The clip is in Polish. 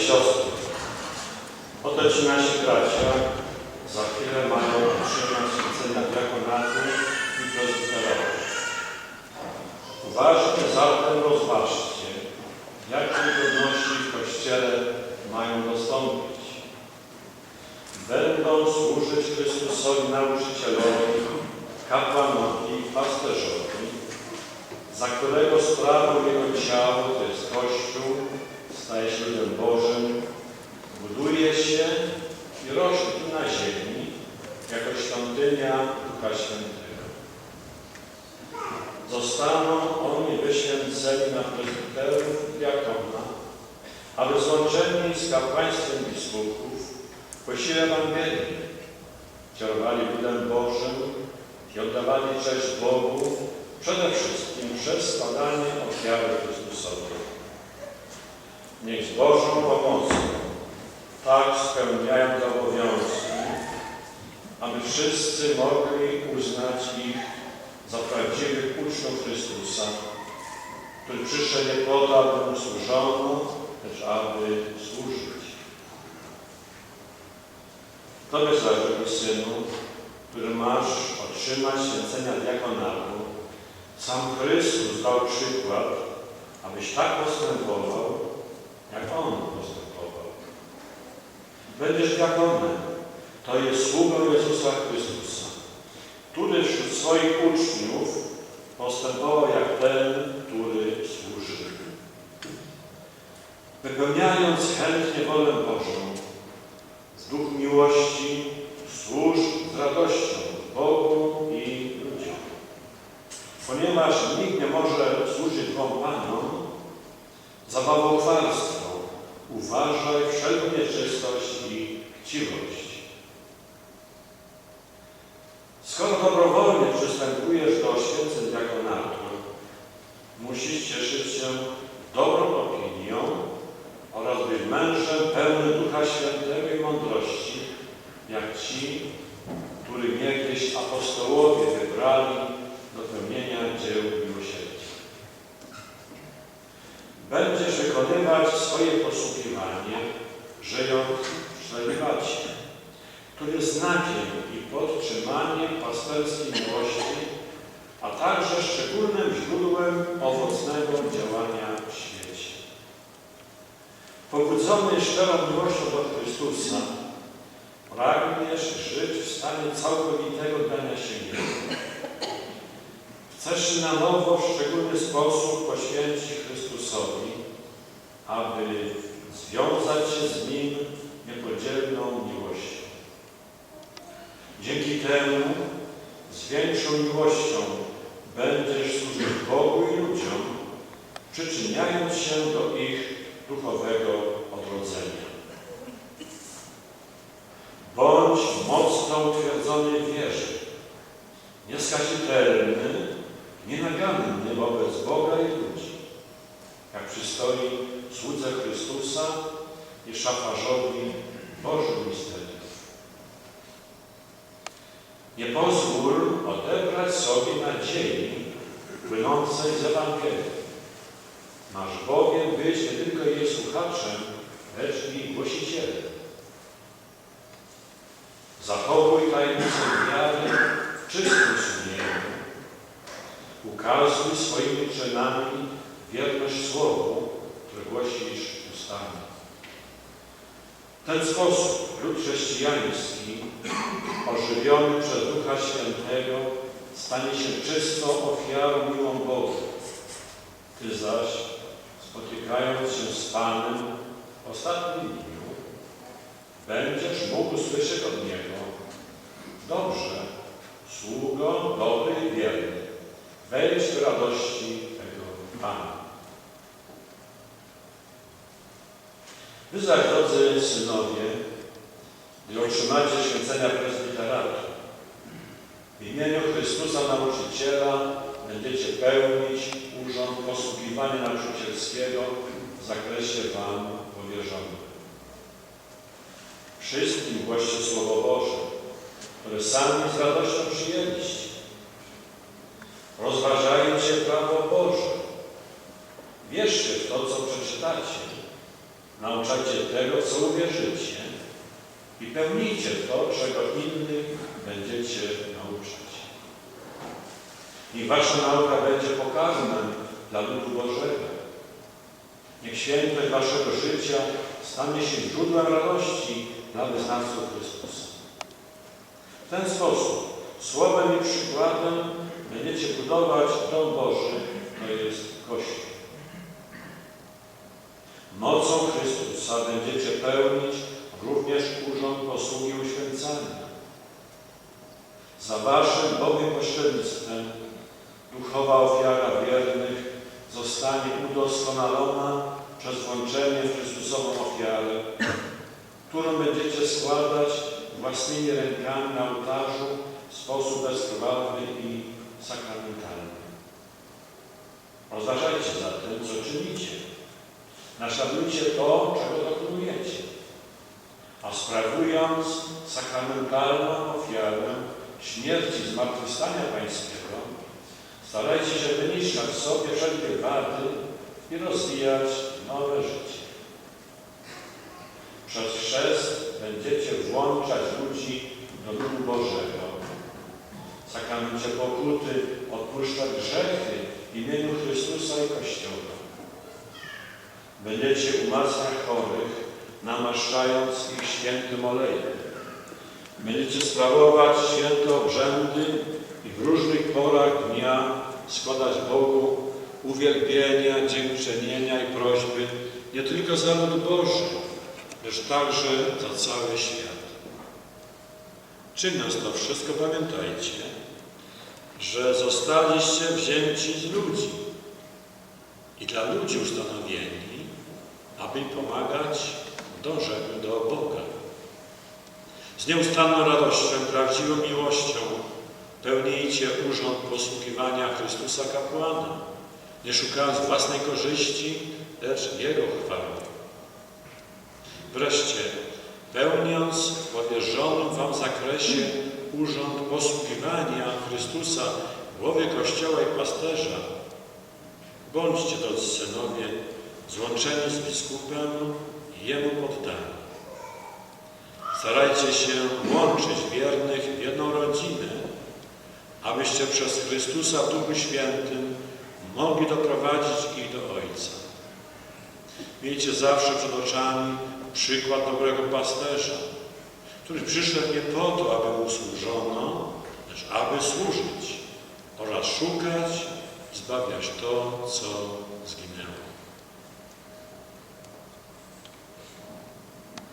siostry, oto ci nasi bracia za chwilę mają otrzymać święcenia diakonatu i prezbiteratu. Uważnie zatem rozważcie, jakiej godności w Kościele mają dostąpić. Będą służyć Chrystusowi nauczycielowi, kapłanowi i pasterzowi, za którego sprawą Jego ciało, to jest Kościół, staje się ludem Bożym, buduje się i rośnie tu na ziemi jako świątynia Ducha Świętego. Zostaną oni wyświęceni na prezbiterów diakona, aby złączeni z kapłaństwem biskupów głosili Ewangelię, kierowali ludem Bożym i oddawali cześć Bogu przede wszystkim przez składanie ofiary Chrystusowej. Niech z Bożą pomocą tak spełniają te obowiązki, aby wszyscy mogli uznać ich za prawdziwych uczniów Chrystusa, który przyszedł nie po to, aby mu służono, lecz aby służyć. Tobie zaś, Synu, który masz otrzymać święcenia diakonatu, sam Chrystus dał przykład, abyś tak postępował, jak On postępował. Będziesz diakonem, to jest sługą Jezusa Chrystusa, który wśród swoich uczniów postępował jak ten, który służy. Wypełniając chętnie wolę Bożą, w duchu miłości służ z radością Bogu i ludziom. Ponieważ nikt nie może służyć dwom Panom, za bałwochwalstwo uważaj wszelką nieczystość i chciwość. Skoro dobrowolnie przystępujesz do święceń diakonatu, musisz cieszyć się dobrą opinią oraz być mężem pełnym Ducha Świętego i mądrości, jak ci, których niegdyś apostołowie wybrali do pełnienia dzieł Będziesz wykonywać swoje posługiwanie, żyjąc w celibacie, który znakiem i podtrzymaniem pasterskiej miłości, a także szczególnym źródłem owocnego działania w świecie. Pobudzony szczerą miłością do Chrystusa, pragniesz żyć w stanie całkowitego dania się Jemu. Chcesz na nowo w szczególny sposób poświęcić Chrystusowi, aby związać się z Nim niepodzielną miłością. Dzięki temu z większą miłością będziesz służyć Bogu i ludziom, przyczyniając się do ich duchowego odrodzenia. Bądź mocno utwierdzony w wierze, nieskazitelny, nienaganny wobec Boga i ludzi, jak przystoi słudze Chrystusa i szafarzowi Bożym misterium. Nie pozwól odebrać sobie nadziei płynącej z Ewangelii. Masz bowiem być nie tylko jej słuchaczem, lecz i głosicielem. Zachowuj tajemnicę wiary w czystym sumieniu. Ukazuj swoimi czynami wierność Słowu, które głosisz ustami. Ten sposób lud chrześcijański, ożywiony przez Ducha Świętego, stanie się czystą ofiarą miłą Bogu. Ty zaś, spotykając się z Panem w ostatnim dniu, będziesz mógł słyszeć od Niego Dobrze, sługo dobry i wierny, wejdź w radości tego Pana. Wy zaś, drodzy synowie, gdy otrzymacie święcenia prezbiteratu, w imieniu Chrystusa Nauczyciela będziecie pełnić urząd posługiwania nauczycielskiego w zakresie Wam powierzonym. Wszystkim głoście Słowo Boże, które sami z radością przyjęliście. Rozważajcie prawo Boże. Wierzcie w to, co przeczytacie. Nauczajcie tego, co uwierzycie i pełnijcie to, czego innych będziecie nauczać. Niech wasza nauka będzie pokarmem dla ludu Bożego. Niech świętość waszego życia stanie się źródłem radości dla wyznawców Chrystusa. W ten sposób, słowem i przykładem, będziecie budować dom Boży, to jest Kościół. Mocą Chrystusa będziecie pełnić również urząd posługi uświęcania. Za waszym bowiem pośrednictwem duchowa ofiara wiernych zostanie udoskonalona przez włączenie w Chrystusową ofiarę, którą będziecie składać własnymi rękami na ołtarzu w sposób bezkrwawny i sakramentalny. Rozważajcie zatem, co czynicie. Naśladujcie to, czego dokonujecie. A sprawując sakramentalną ofiarę śmierci zmartwychwstania Pańskiego, starajcie się wyniszczać sobie wszelkie wady i rozwijać nowe życie. Przez chrzest będziecie włączać ludzi do ludu Bożego. Sakramencie pokuty odpuszczać grzechy w imieniu Chrystusa i Kościoła. Będziecie umacniać chorych, namaszczając ich świętym olejem. Będziecie sprawować święte obrzędy i w różnych porach dnia składać Bogu uwielbienia, dziękczynienia i prośby nie tylko za lud Boży, lecz także za cały świat. Czyniąc to wszystko, pamiętajcie, że zostaliście wzięci z ludzi i dla ludzi ustanowieni, aby pomagać dążeniu do Boga. Z nieustanną radością, prawdziwą miłością pełnijcie urząd posługiwania Chrystusa kapłana, nie szukając własnej korzyści, lecz Jego chwały. Wreszcie, pełniąc w powierzonym Wam zakresie urząd posługiwania Chrystusa w głowie Kościoła i pasterza, bądźcie, drodzy synowie, złączeni z biskupem i Jemu poddani. Starajcie się łączyć wiernych w jedną rodzinę, abyście przez Chrystusa w Duchu Świętym mogli doprowadzić ich do Ojca. Miejcie zawsze przed oczami przykład dobrego pasterza, który przyszedł nie po to, aby mu służono, lecz aby służyć oraz szukać zbawiać to, co